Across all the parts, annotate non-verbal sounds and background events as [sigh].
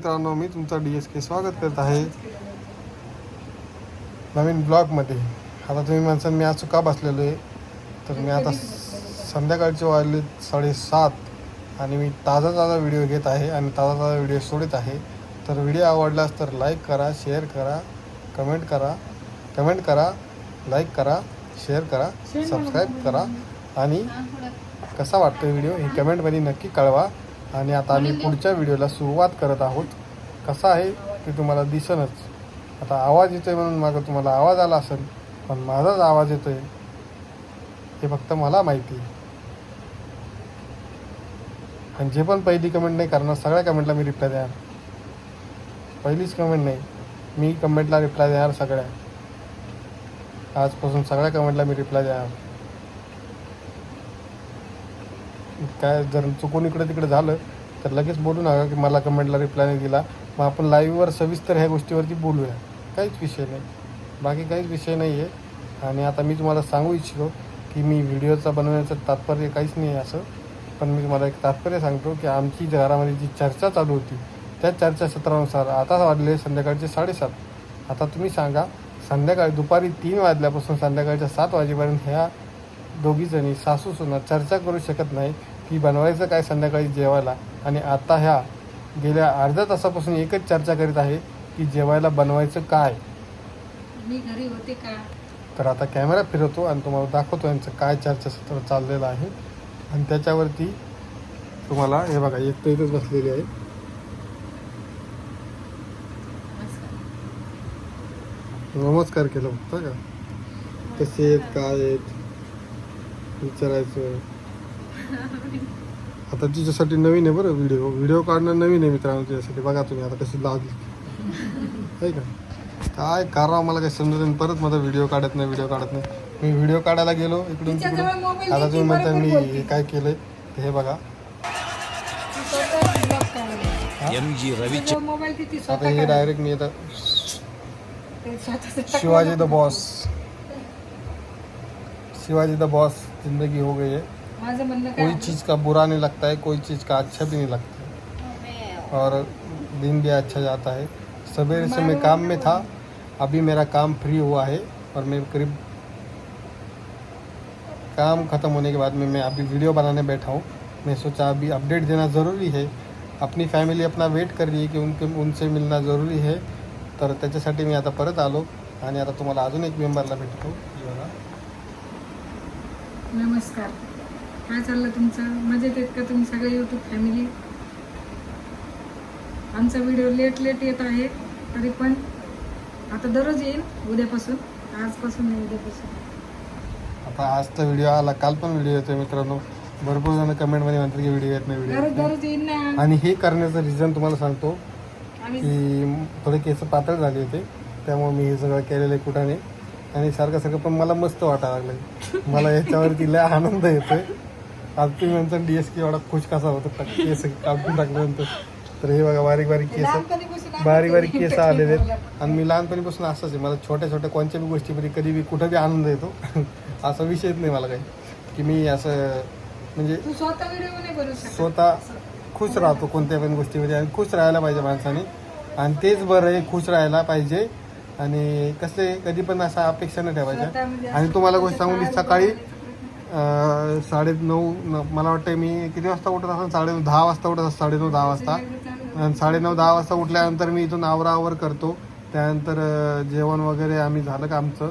मित्रांनो मी तुमचा D S के स्वागत करत आहे नवीन ब्लॉगमध्ये. आता तुम्ही म्हणसान मी आज चुका बसलेलो आहे. तर मी आता संध्याकाळचे वाजले साडेसात आणि मी ताजा ताजा व्हिडिओ घेत आहे आणि ताजा ताजा व्हिडिओ सोडत आहे. तर व्हिडिओ आवडलास तर लाईक करा शेअर करा कमेंट करा कमेंट करा लाईक करा शेअर करा सबस्क्राईब करा आणि कसा वाटतो व्हिडिओ हे कमेंटमध्ये नक्की कळवा. आणि आता आम्ही पुढच्या व्हिडिओला सुरुवात करत आहोत. कसा आहे ते तुम्हाला दिसनच आता आवाज येतोय म्हणून मागं तुम्हाला आवाज आला असेल पण माझाच आवाज येतोय. हे फक्त मला माहिती आहे. आणि जे पण पहिली कमेंट नाही करणार सगळ्या कमेंटला मी रिप्लाय देणार. पहिलीच कमेंट नाही. मी कमेंटला रिप्लाय देणार सगळ्या. आजपासून सगळ्या कमेंटला मी रिप्लाय देणार. काय जर चुकून इकडे तिकडे झालं तर लगेच बोलू नका की मला कमेंटला रिप्लाय नाही दिला. मग आपण लाईव्हवर सविस्तर ह्या गोष्टीवरती बोलूया. काहीच विषय नाही. बाकी काहीच विषय नाही आहे आणि आता मी तुम्हाला सांगू इच्छितो की मी व्हिडिओचा बनवण्याचं तात्पर्य काहीच नाही आहे असं. पण मी तुम्हाला एक तात्पर्य सांगतो की आमची घरामध्ये जी चर्चा चालू होती त्या चर्चासत्रानुसार आता वाजले संध्याकाळचे साडेसात. आता तुम्ही सांगा संध्याकाळी दुपारी तीन वाजल्यापासून संध्याकाळच्या सात वाजेपर्यंत ह्या दोघीजणी सासू सुना चर्चा करू शकत नाही की बनवायचं काय संध्याकाळी जेवायला? आणि आता ह्या गेल्या अर्ध्या तासापासून एकच चर्चा करीत आहे की जेवायला बनवायचं काय? मी घरी होते का? तर आता कॅमेरा फिरवतो आणि तुम्हाला दाखवतो यांचं काय चर्चासत्र चाललेलं आहे. आणि त्याच्यावरती तुम्हाला हे बघा एक तर इथंच बसलेली आहे. नमस्कार केलं फक्त का? कसे आहेत काय आहेत? विचारायचं. [laughs] आता तिच्यासाठी नवीन आहे बरं व्हिडिओ व्हिडिओ काढणं नवीन आहे मित्रांनो तिच्यासाठी. बघा तुम्ही आता कशी लागली. आहे का? काय करावं मला काही समजत नाही. परत माझा व्हिडिओ काढत नाही व्हिडिओ काढत नाही. मी व्हिडिओ काढायला गेलो इकडून तिकडून. तिच्याजवळ मोबाईल आता तुम्ही म्हणता मी. हे काय केलंय हे बघा. आता हे. डायरेक्ट मी आता Shivaji the. Boss Shivaji the boss जिंदगी हो गई है. कोई चीज़ का बुरा नहीं लगता है कोई चीज़ का अच्छा भी नहीं लगता और दिन भी अच्छा जाता है। सवेरे से मैं काम में था अभी मेरा काम फ्री हुआ है और मैं करीब काम ख़त्म होने के बाद में मैं अभी वीडियो बनाने बैठा हूँ। मैं सोचा अभी अपडेट देना ज़रूरी है। अपनी फॅमिली अपना वेट कर रही है की उनके उनसे मिलना ज़रूरी है। तर त्याच्यासाठी मी आता परत आलो आणि आता तुम्हाला अजून एक मेंबरला भेटतो नमस्कार. काय चाललं तुमचं? मजेत आहेत का तुम्ही सगळे युट्यूब फॅमिली आमचा व्हिडिओ लेट लेट येत आहे तरी पण आता दररोज येईल उद्यापासून आजपासून नाही उद्यापासून. आता आज तर व्हिडिओ आला काल पण व्हिडिओ येतोय मित्रांनो. भरपूर जण कमेंटमध्ये म्हणतात की व्हिडिओ येत नाही व्हिडिओ आणि हे करण्याचं रिझन तुम्हाला सांगतो की थोडे केस पातळ झाले होते त्यामुळे मी हे सगळं केलेलं आहे कुठाने. आणि सारखं सारखं पण मला मस्त वाटायला लागलं मला याच्यावरती लय आनंद येतोय. आज तुम्ही म्हणता डी एस के एवढा खुश कसा होता केस काढून टाकल्यानंतर. तर हे बघा बारीक बारीक केस बारीक बारीक केस आलेले आहेत. आणि मी लहानपणीपासून असंच आहे. मला छोट्या छोट्या कोणत्या बी गोष्टीमध्ये कधी बी कुठं बी आनंद येतो. [laughs] असा विषयच नाही मला काही. की मी असं म्हणजे स्वतः खुश राहतो कोणत्या पण गोष्टीमध्ये. आणि खुश राहायला पाहिजे माणसाने. आणि तेच बरं आहे खुश राहायला पाहिजे. आणि कसं कधी पण असा अपेक्षा नाही ठेवायच्या. आणि तुम्हाला गोष्ट सांगू मी सकाळी अं, साडेनऊ न- मला वाटतं मी किती वाजता उठत असं साडे दहा वाजता उठत असं साडेनऊ दहा वाजता. आणि साडेनऊ दहा वाजता उठल्यानंतर मी इथून आवरावर करतो. त्यानंतर जेवण वगैरे आम्ही झालं का आमचं?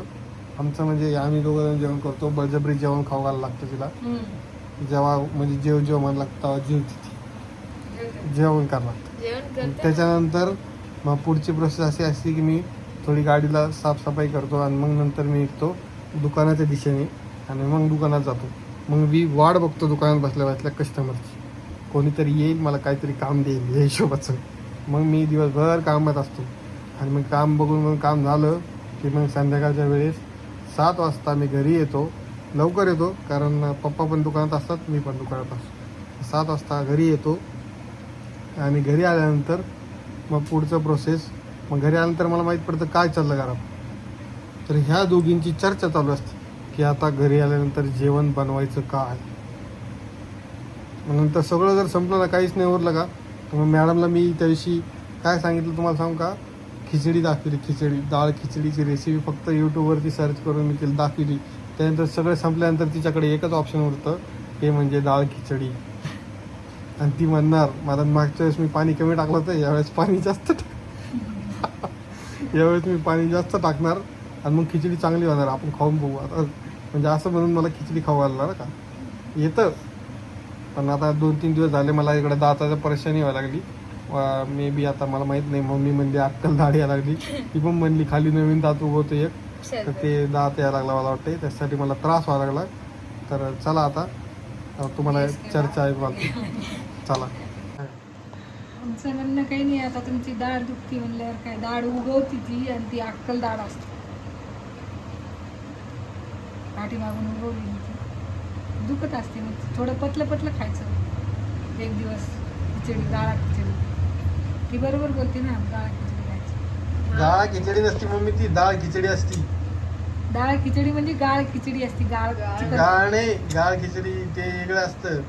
आमचं म्हणजे आम्ही दोघं जण जेवण करतो. बळजबरी जेवण खाऊ घालायला लागतं तिला. जेव्हा म्हणजे जेव जेव म्हणलं लागतं तेव्हा जेवते ती जेवण करावं लागतं. त्याच्यानंतर मग पुढची प्रोसेस अशी असते की मी थोडी गाडीला साफसफाई करतो आणि मग नंतर मी निघतो दुकानाच्या दिशेने. आणि मग दुकानात जातो. मग मी वाट बघतो दुकानात बसल्या बसल्या कस्टमरची कोणीतरी येईल मला काहीतरी काम देईल या हिशोबाचं. मग मी दिवसभर कामात असतो. आणि मग काम बघून मग काम झालं की मग संध्याकाळच्या वेळेस सात वाजता मी घरी येतो. लवकर येतो कारण पप्पा पण दुकानात असतात मी पण दुकानात असतो. सात वाजता घरी येतो. आणि घरी आल्यानंतर मग पुढचं प्रोसेस मग घरी आल्यानंतर मला माहीत पडतं काय चाललं घरात. तर ह्या दोघींची चर्चा चालू असते. की आता घरी आल्यानंतर जेवण बनवायचं काय मग नंतर सगळं जर संपलं ना काहीच नाही उरलं का? तर मग मॅडमला मी त्या दिवशी काय सांगितलं तुम्हाला सांगू का? खिचडी दाखवली खिचडी डाळ खिचडीची रेसिपी फक्त यूट्यूबवरती सर्च करून मी तिला दाखवली. त्यानंतर सगळं संपल्यानंतर तिच्याकडे एकच ऑप्शन उरतं. ते म्हणजे डाळ खिचडी. आणि ती म्हणणार मला मागच्या वेळेस मी पाणी कमी टाकलं होतं यावेळेस पाणी जास्त टाक [laughs] यावेळेस मी पाणी जास्त टाकणार. आणि मग खिचडी चांगली होणार आपण खाऊन बघू. आता म्हणजे असं म्हणून मला खिचडी खाऊ घालणार का? येतं. पण आता दोन तीन दिवस झाले मला इकडे दाताचं परेशानी व्हायला लागली. मे बी आता मला माहीत नाही मम्मी म्हणली अक्कल दाढ यायला लागली. ती पण म्हणली खाली नवीन दात उगवतो एक. तर ते दात यायला लागला मला वाटते त्यासाठी मला त्रास व्हायला लागला. तर चला आता. तुम्हाला चर्चा आहे मला चला. आमचं म्हणणं काही नाही आता तुमची दाढ दुखती म्हणल्यावर काय दाढ उगवती ती आणि ती अक्कल दाढ असते. पाठीमागून उगवली ना ती. दुखत असते मग थोडं पतलं पतलं खायचं. एक दिवस खिचडी डाळा खिचडी. ती बरोबर बोलते ना डाळा खिचडी खायची. डाळ खिचडी नसती मम्मी ती डाळ खिचडी असती. डाळ खिचडी म्हणजे गाळ खिचडी असते गाळ. डाळ नाही डाळ खिचडी ते वेगळं असतं.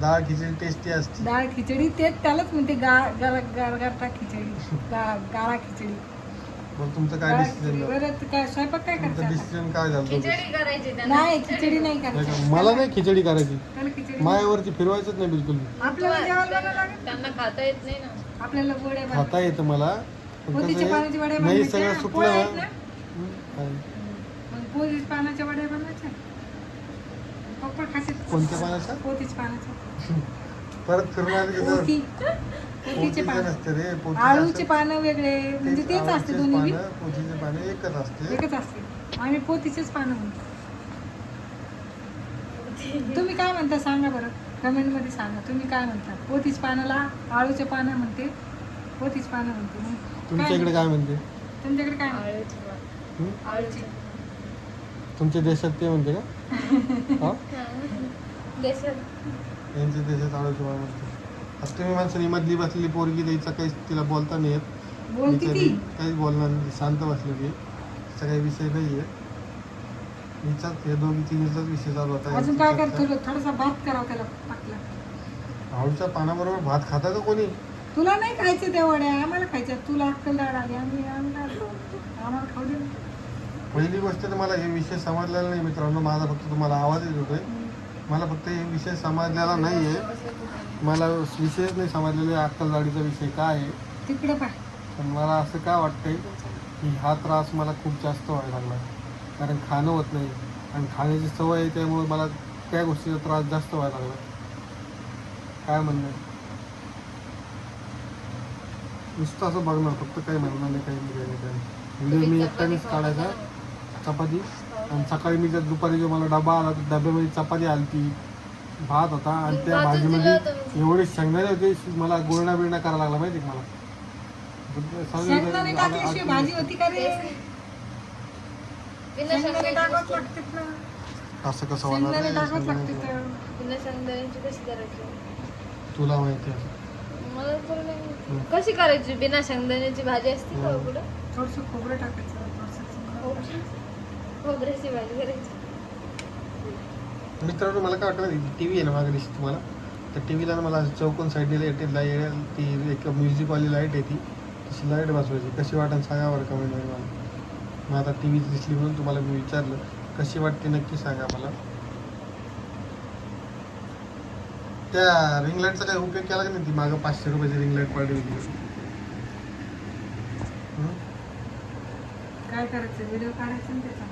डाळ खिचडी टेस्टी असते. डाळ खिचडी तेच त्यालाच म्हणते गाळ गाळ गाळगाटा खिचडी. गा- गाळा खिचडी. मग तुमचं काय डिसिजन बरं काय स्वयंपाक काय तुमचं करता? डिसिजन काय झालं खिचडी करायची त्यांना. नाही खिचडी नाही करायची. मला नाही खिचडी करायची. त्याला खिचडी? मायावरती फिरवायचंच नाही बिलकुल आपल्याला जेवायला बनावं लागेल. त्यांना खाता येत नाही ना. आपल्याला गोड्या. खाता येतं मला. पण कसं नाही. सगळं पोळ्या आहेत सुकलं ना? हं, काय? मग पोतीच्या पानाच्या वड्या बनवायच्या पप्पा कोणत्या पानाच्या पोतीच्या पानाच्या [laughs] परत पोतीचे पान. नसते रे आळूचे पानं वेगळे म्हणजे तेच असते दोन्ही बी. पानं, एकच असते. एकच असते. आम्ही पोतीचेच पानं म्हणतो. तुम्ही काय म्हणता सांगा बरं? कमेंटमध्ये सांगा. तुम्ही काय म्हणता? पोतीच पानाला आळूचे पानं म्हणते. पोतीच पानं म्हणते. मग तुमच्या काय म्हणते? तुमच्याकडे काय म्हणते? आळूची. तुमच्या देशात ते म्हणते का? [laughs] हा? देशात. यांच्या देशात आळूची पानं म्हणते आता तुम्ही माणसाने मधली बसलेली पोरगी द्यायचा काही तिला बोलता नाही येत. बोलती बिचारी ती. काहीच बोलणार नाही. शांत बसलेली आहे. तिचा काही विषय नाही आहे. हिचाच या दोघी तिघीचाच विषय चालू होता. अजून काय यांचा थोडासा भात करावा त्याला टाकला पानाबरोबर भात खाता का कोणी? तुला नाही खायचं त्या वड्या? आम्हाला खायच्या. तुला अक्कल दाड आली. आम्ही आम्ही काय खाऊ? आम्हाला खाऊ दे ना. पहिली गोष्ट तर मला हे विषय समजलेला नाही मित्रांनो. माझा फक्त तुम्हाला आवाज येत होतोय मला फक्त हे विषय समजलेला नाही आहे मला विषयच नाही समजलेला अक्कलदाडीचा विषय काय आहे. तिकडं पाय पण मला असं काय वाटतंय की हा त्रास मला खूप जास्त व्हायला लागला कारण खाणं होत नाही. आणि खाण्याची सवय आहे त्यामुळे मला त्या गोष्टीचा त्रास जास्त व्हायला लागला काय म्हणणं आहे? नुसतं असं बघणार. फक्त काही म्हणणार नाही काही नाही काही नाही काही नाही. व्हिडिओ मी एकट्यानेच काढायचा. चपाती? आणि सकाळी मी जर दुपारी जो मला डबा आला तर डब्यामध्ये चपाती आली ती भात होता आणि त्या भाजीमध्ये. एवढे शेंगदाणे होते मला गुळणा बिळणा करायला लागला माहिती का मला? असं कसं तुला माहिती आहे. मला तर नाही कशी करायची? बिना शेंगदाण्याची भाजी असते थोडंसं खोबरं टाकायचं. खोबऱ्याची भाजी करायची मित्रांनो मला काय वाटतं टी व्ही आहे ना मागे दिसते तुम्हाला. तर टी व्हीला ना मला चौकोन साईडला लाइट लाइट ती एक म्युझिकवाली लाइट आहे ती तशी लाइट बसवायची. कशी वाटेल सांगा बरं कमेंटमध्ये मला. मग आता टी व्ही दिसली म्हणून तुम्हाला मी विचारलं. कशी वाटते नक्की सांगा मला. त्या रिंग लाईटचा काही उपयोग केला का नाही? ती मागं पाचशे रुपयाची रिंग लाइट पाडली होती? काय करायचं? व्हिडिओ काढायचा ना त्याचा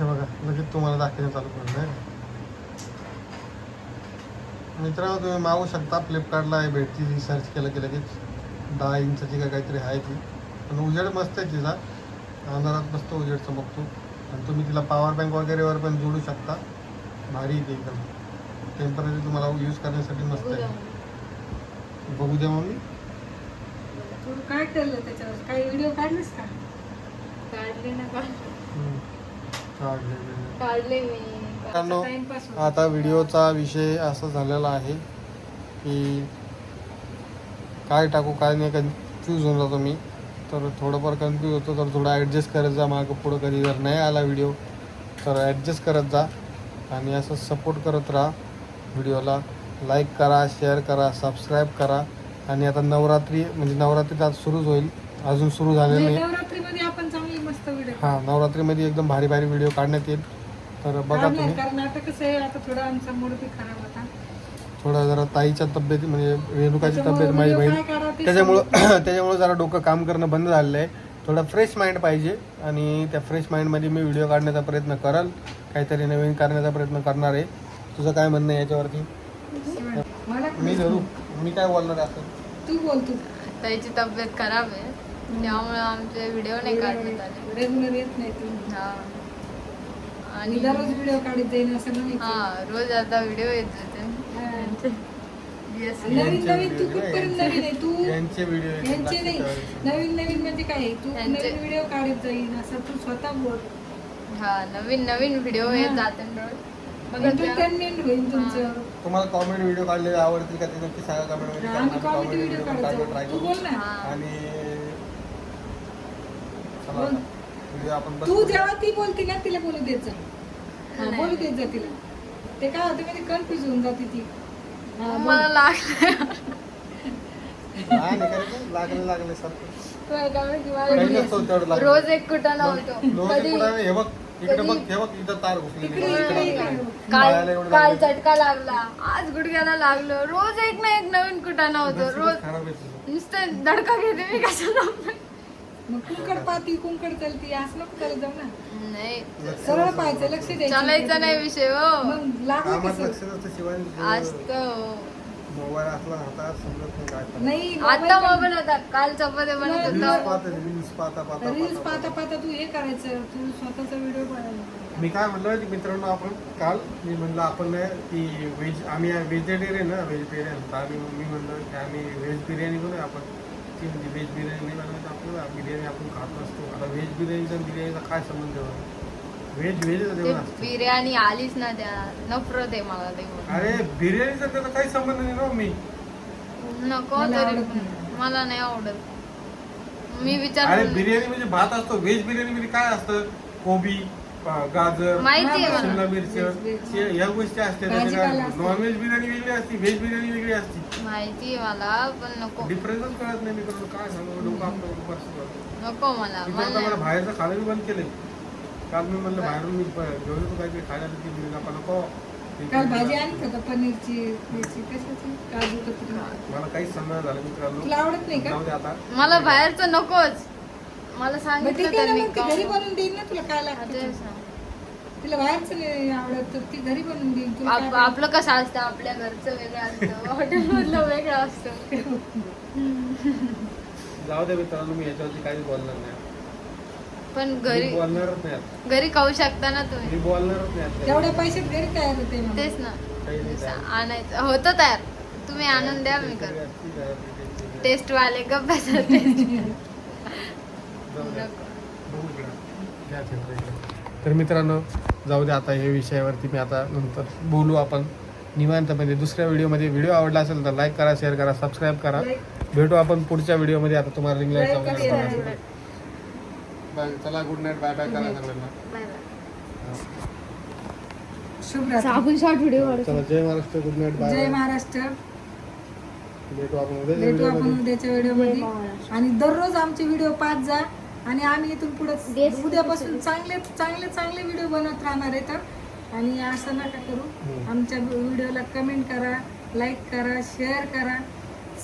हे बघा लगेच तुम्हाला दाखवणं चालू करणार आहे मित्रांनो तुम्ही मागू शकता फ्लिपकार्टला आहे भेटती ती सर्च केलं की लगेच. दहा इंचाची का काहीतरी आहे ती. पण उजेड मस्त आहे तिचा. अंधारात मस्त उजेड चमकतो. आणि तुम्ही तिला पॉवर बँक वगैरेवर पण जोडू शकता. भारी ती एकदम. टेंपररी तुम्हाला यूज करण्यासाठी मस्त आहे. बघू द्या मग मी तू काय केलं त्याच्यावर. काही व्हिडिओ काढलेस का? काढले ना हं. आहे. काढले मी. आता व्हिडिओचा विषय असा झालेला आहे की काय टाकू काय नाही कन्फ्यूज होऊन जातो मी. तर थोडंफार कन्फ्यूज होतो तर थोडं ॲडजस्ट करत जा मागं पुढं कधी जर नाही आला व्हिडिओ तर ॲडजस्ट करत जा आणि असं सपोर्ट करत राहा व्हिडिओला. लाईक करा शेअर करा सबस्क्राईब करा. आणि आता नवरात्री म्हणजे नवरात्री आज सुरूच होईल. अजून सुरू झालेलं म्हणजे नाही. मस्त व्हिडिओ हां नवरात्रीमध्ये एकदम भारी भारी व्हिडिओ काढण्यात येईल. तर बघा तुम्ही. कारण आता कसं आहे आता थोडा आमचा मूड बी खराब होता. थोडा जरा ताईच्या तब्येत म्हणजे रेणुकाची तब्येत माझी बहीण. त्याच्यामुळं [clears throat] त्याच्यामुळं जरा डोकं काम करणं बंद झालेलं आहे. थोडा फ्रेश माइंड पाहिजे आणि त्या फ्रेश माइंडमध्ये मी व्हिडिओ काढण्याचा प्रयत्न कराल. काहीतरी नवीन करण्याचा प्रयत्न करणार आहे. तुझं काय म्हणणं आहे याच्यावरती? मी धरू. मी काय बोलणार आहे असं तू बोल तू. ताईची तब्येत खराब आहे. त्यामुळे आमचे व्हिडिओ नाही काढण्यात आले रेग्युलर येत नाही तू हा. आणि आणि दररोज व्हिडिओ काढत जाईन असं नाही हा रोज आता व्हिडिओ येत होते हा. नवीन नवीन तू कुठपर्यंत नवीन आहे तू? यांचे व्हिडिओ यांचे नाही. नवीन नवीन म्हणजे काय? तू. नवीन व्हिडिओ काढत जाईन असं तू स्वतः बोल. हा नवीन नवीन व्हिडिओ येत. जाते रोज. बघत जा. एंटरटेनमेंट होईल तुमचं. तुम्हाला कॉमेडी व्हिडिओ काढलेले आवडतील का ते नक्की सांगा कॉमेडी व्हिडिओ काढतो ट्राय तू करू बोल ना. हा. आणि बोल. बस तू जेव्हा ती बोलती ना तिला बोलू देत जा हा. बोलू देत जा तिला ते काय होतं म्हणजे कन्फ्युज होऊन जाते ती हा, बोल. मला लागलं नाही नाही करायचं लागले लागले सारखं काय काय माहिती मला काही नाही. नसतं तेवढं लागलं. रोज एक कुठं नव्हतो लोक कधी पुढे हे बघ इकडे कधी- बघ हे बघ इथं तार घुसलेली इकडे, बघ, इकडे, इकडे. इकडे. पायाला काल एवढं काल लागलं. चटका लागला आज गुडघ्याला लागलं रोज एक ना एक नवीन कुठं नव्हतं नशीबच रोज खराब आहे तुझं. नुसतं धडका घेते मी कशाला मग कुंकड पाती कुंकड चलती असं नको करत जाऊ ना. नाही. सरळ पाहायचं लक्ष द्यायचं. चालायचा नाही विषय हो. मग लागलं कामात कसं? लक्ष नसतं शिवाय आज तर मोबाईल असला हातात समजत नाही काय करायचं. नाही आता मोबाईल होता काल चपात्या बनत रील्स होता. पाहता पाहता पाहता रील्स पाहता पाहता पाहता. तू हे करायचं तू स्वतःचा व्हिडिओ मी काय म्हणलं की मित्रांनो आपण काल मी म्हणलं आपण ना की व्हेज आम्ही व्हेजिटेरियन ना व्हेजिटेरियन. तर आम्ही मी म्हणलं की आम्ही व्हेज बिर्याणी करूया आपण. ती म्हणजे व्हेज बिर्याणी नाही बनवायचं आपल्याला बिर्याणी आपण खात नसतो आता व्हेज बिर्याणीचा आणि बिर्याणीचा काय संबंध व्हेज व्हेज असतं. बिर्याणी आलीच ना त्या नफरत आहे मला ते अरे बिर्याणीचा त्याचा काही संबंध नाही ना हो मी. नको मला तरी. मला नाही आवडत. मी विचार अरे बिर्याणी म्हणजे भात असतो व्हेज बिर्याणी मध्ये काय असतं? कोबी गाजर शिमला मला. मिरची ह्या गोष्टी असतात. असतो. नॉनव्हेज बिर्याणी वेगळी असते व्हेज बिर्याणी वेगळी असते. माहिती आहे मला पण नको. डिफरन्सच कळत नाही मित्रांनो काय सांगू डोकं आपलं. नको मला मी मला मला बाहेरचं खाणं बंद केलंय. काल मी म्हणलं बाहेरून मी घेऊन येतो काहीतरी खायला ती नका नको. काल भाजी होता पनीरची याची कशाची? काजू कतरी मला काहीच समजा झालं मित्रांनो. तुला आवडत नाही का? जाऊ दे आता. मला बाहेरचं नकोच. मला सांगितलं त्यांनी घरी बनवून ना तुला काय लागतं आता ते. सांग. तिला बाहेरचं नाही आवडत तर ती घरी बनवून देईल तुला आप- काय लागतं? आपलं कसं असतं आपल्या घरचं वेगळं असतं हॉटेल मधलं वेगळं असतं जाऊ दे मित्रांनो मी याच्यावरती काहीच बोलणार नाही पण मी घरी बोलणारच नाही आता. घरी खाऊ शकता ना तुम्ही मी बोलणारच नाही आता. तेवढ्या पैशात घरी तयार होते मग. तेच ना काही नाही तयार. आणायचं होतं तयार तुम्ही आणून द्या मी कर असती तयार, काहीतरी तयार. टेस्ट वाले गप्पा टेस्ट जाऊ दे. बघू इकडं. घ्या ठेवतो इकडं. तर मित्रांनो जाऊ दे आता हे विषयावरती मी आता नंतर बोलू आपण. निवांतमध्ये दुसऱ्या व्हिडिओमध्ये व्हिडिओ आवडला असेल तर लाईक करा शेअर करा सबस्क्राईब करा. भेटू आपण पुढच्या व्हिडिओमध्ये. आता तुम्हाला लाइट बाय चला गुड नाईट बाय बाय करा सगळ्यांना. शुभ रात्री. आपण शॉर्ट व्हिडिओ चला जय महाराष्ट्र गुड नाईट बाय जय महाराष्ट्र. भेटू आपण उद्याच्या व्हिडिओमध्ये. आणि दररोज आमचे व्हिडिओ पाच जा. आणि आम्ही इथून पुढे उद्यापासून चांगले चांगले चांगले व्हिडिओ बनवत राहणार आहे तर. आणि असं नका करू. आमच्या व्हिडिओला कमेंट करा लाईक करा शेअर करा.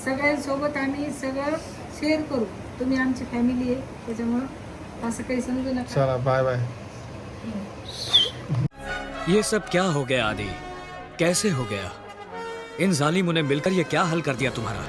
सगळ्यांसोबत आम्ही सगळं शेअर करू. तुम्ही आमची फॅमिली आहे त्याच्यामुळं असं काही समजू नका. चला बाय बाय ये सब क्या हो गया आदि? कैसे हो गया? इन जालिमों ने मिलकर ये क्या हल कर दिया तुम्हारा?